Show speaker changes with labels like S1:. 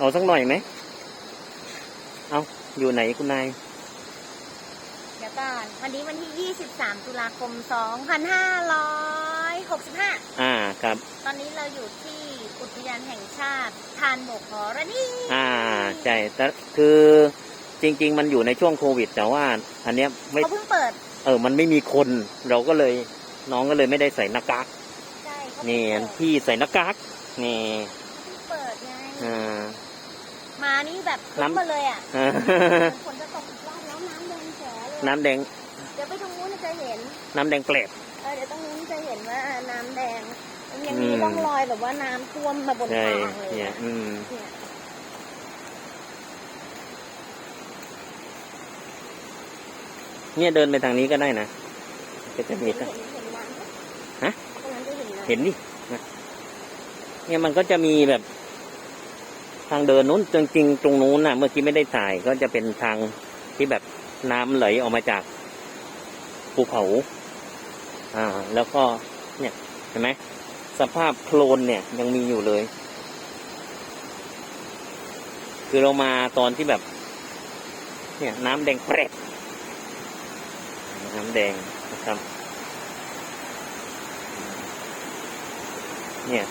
S1: เอาสักหน่อยไหม เอาอยู่ไหนคุณนาย
S2: เดี๋ยวก่อน วันนี้วันที่ 23 ตุลาคม 2565
S1: อ่า ครับ
S2: ตอนนี้เราอยู่ที่อุทยานแห่งชาติทานบกหอระนี
S1: อ่า ใช่แต่คือจริง ๆ มันอยู่ในช่วงโควิด แต่ว่า อันเนี้ยไม่
S2: เขาเพิ่งเปิด
S1: เออ มันไม่มีคน เราก็เลยน้องก็เลยไม่ได้ใส่หน้ากาก
S2: ใช่เขาเพิ่ง
S1: นี่
S2: เปิด
S1: พี่ใส่หน้ากากนี่
S2: เพิ่งเปิดไง
S1: อ่า
S2: มานี่แบบ
S1: น้ำ
S2: น้ำมาเลยอะ
S1: อ่า
S2: ฝนจะตกอีกรอบแล้วน้ำแดงแฉะเลย
S1: น้ำแดง
S2: เดี๋ยวไปตรงนู้นจะเห็น
S1: น้ำแดงเปลบ
S2: เออเดี๋ยวตรงนู้นจะเห็นว่าน้ำแดงมันยัง
S1: อื
S2: มี
S1: ม
S2: ร่องรอยแบบว่าน้ำท่วมมาบน
S1: ใช่
S2: ทางเลย
S1: เนี่ย
S2: อะ
S1: อืม
S2: เนี่ย
S1: เนี่ยเดินไปทางนี้ก็ได้นะก็จะมี
S2: เห็น
S1: ก็
S2: เห็นเห็นน้ำไหม
S1: ฮะ
S2: ตรงนั้นจะเห็นน้ำ
S1: เห็นดินะเนี่ยมันก็จะมีแบบ ทางเดินนู้นจริงๆตรงนู้นน่ะ เมื่อกี้ไม่ได้ถ่ายก็จะเป็นทางที่แบบน้ำไหลออกมาจากภูเขา อ่า แล้วก็เนี่ยเห็นไหมสภาพโคลนเนี่ยยังมีอยู่เลย คือเรามาตอนที่แบบ เนี่ย น้ำแดงแปรกน้ำแดงนะครับ เนี่ย